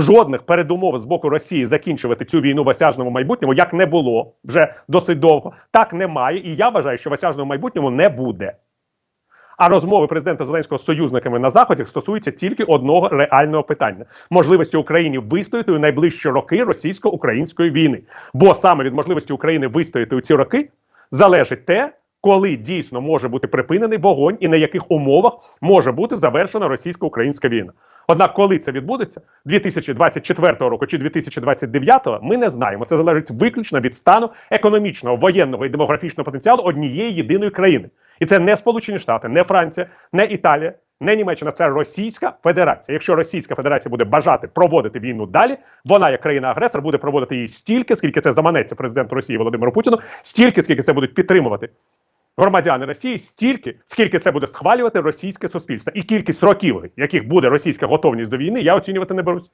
жодних передумов з боку Росії закінчувати цю війну в осяжному майбутньому, як не було вже досить довго, так немає. І я вважаю, що в осяжному майбутньому не буде. А розмови президента Зеленського з союзниками на заході стосуються тільки одного реального питання: можливості Україні вистояти у найближчі роки російсько-української війни. Бо саме від можливості України вистояти у ці роки залежить те, коли дійсно може бути припинений вогонь і на яких умовах може бути завершена російсько-українська війна. Однак, коли це відбудеться 2024 року чи 2029, ми не знаємо. Це залежить виключно від стану економічного, воєнного і демографічного потенціалу однієї єдиної країни. І це не Сполучені Штати, не Франція, не Італія, не Німеччина. Це Російська Федерація. Якщо Російська Федерація буде бажати проводити війну далі, вона, як країна-агресор, буде проводити її стільки, скільки це заманеться президенту Росії Володимиру Путіну, стільки, скільки це будуть підтримувати громадяни Росії стільки, скільки це буде схвалювати російське суспільство, і кількість років, яких буде російська готовність до війни, я оцінювати не берусь.